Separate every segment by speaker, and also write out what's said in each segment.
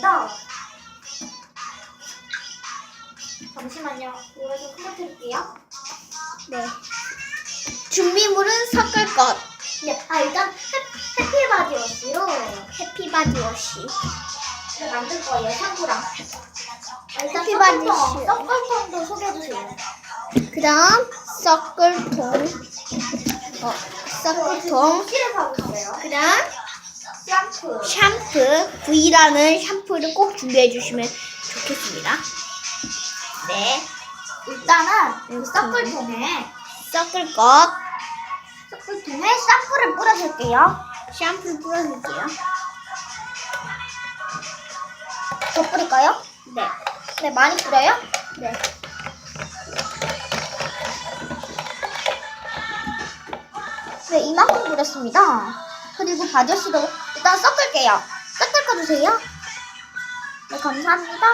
Speaker 1: 왔습니다. 잠시만요. 노래 좀 틀어드릴게요.
Speaker 2: 네. 준비물은 섞을 것.
Speaker 1: 네, 아 일단 해, 해피바디워시로
Speaker 2: 해피바디워시.
Speaker 1: 만들 거예요. 샴푸랑. 아, 일단
Speaker 2: 해피바디워시.
Speaker 1: 섞을통, 섞을통도 소개해주세요.
Speaker 2: 그 다음, 섞을 통. 어, 섞을 통.
Speaker 1: 실을 사고 있어요.
Speaker 2: 그 다음,
Speaker 1: 샴푸.
Speaker 2: 샴푸. V라는 샴푸를 꼭 준비해 주시면 좋겠습니다. 네.
Speaker 1: 일단은 그
Speaker 2: 음.
Speaker 1: 섞을 통에
Speaker 2: 섞을 것.
Speaker 1: 섞을 통에 샴푸를 뿌려줄게요.
Speaker 2: 샴푸 뿌려줄게요.
Speaker 1: 더 뿌릴까요?
Speaker 2: 네.
Speaker 1: 네, 많이 뿌려요?
Speaker 2: 네.
Speaker 1: 네, 이만큼 뿌렸습니다. 그리고 바디워시도 일단 섞을게요. 싹 닦아주세요. 네, 감사합니다.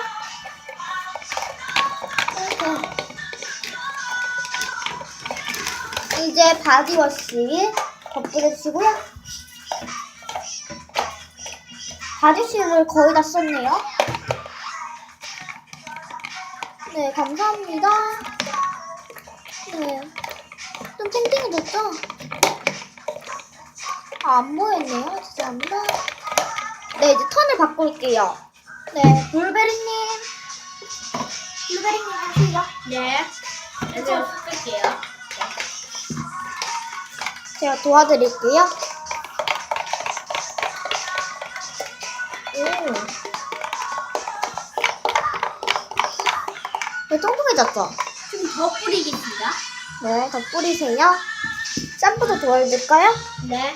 Speaker 1: 이제 바디워시 덧뿌려주시고요. 바디워시를 거의 다 썼네요. 네, 감사합니다. 네. 좀 탱탱해졌죠? 아, 안 보였네요. 죄송합니다. 네, 바꿀게요. 네, 블루베리님. 블루베리님 하세요.
Speaker 2: 네. 이제 섞을게요.
Speaker 1: 제가 도와드릴게요. 오. 네, 통통해졌죠?
Speaker 2: 좀 더 뿌리겠습니다.
Speaker 1: 네, 더 뿌리세요. 샴푸도 도와드릴까요?
Speaker 2: 네.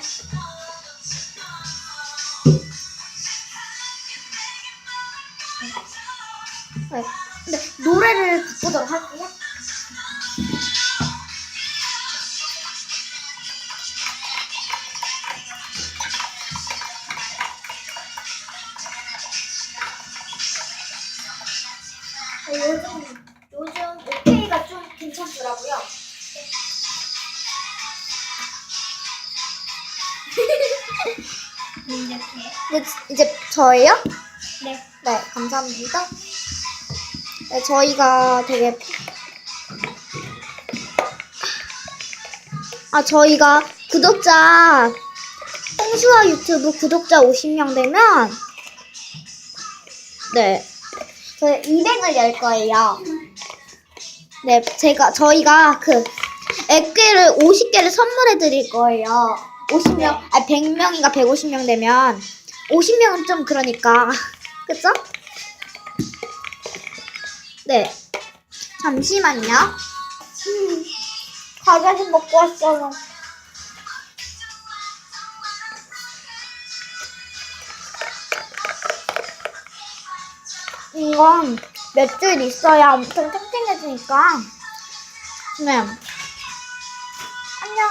Speaker 1: 네. 네, 노래를 바꾸도록 할게요. 어, 요즘 요즘 오케이가 좀 괜찮더라고요.
Speaker 2: 이렇게.
Speaker 1: 이제, 이제 저예요?
Speaker 2: 네.
Speaker 1: 네, 감사합니다. 네, 저희가 되게 아 저희가 구독자 홍수아 유튜브 구독자 50명 되면 네 저희 200을 열 거예요. 네, 제가 저희가 그 액괴를 50개를 선물해 드릴 거예요. 50명, 아 100명인가 150명 되면 50명은 좀 그러니까 그쵸? 네. 잠시만요. 음, 과자 좀 먹고 왔어요. 이건 몇 줄 있어야 엄청 탱탱해지니까. 네. 안녕.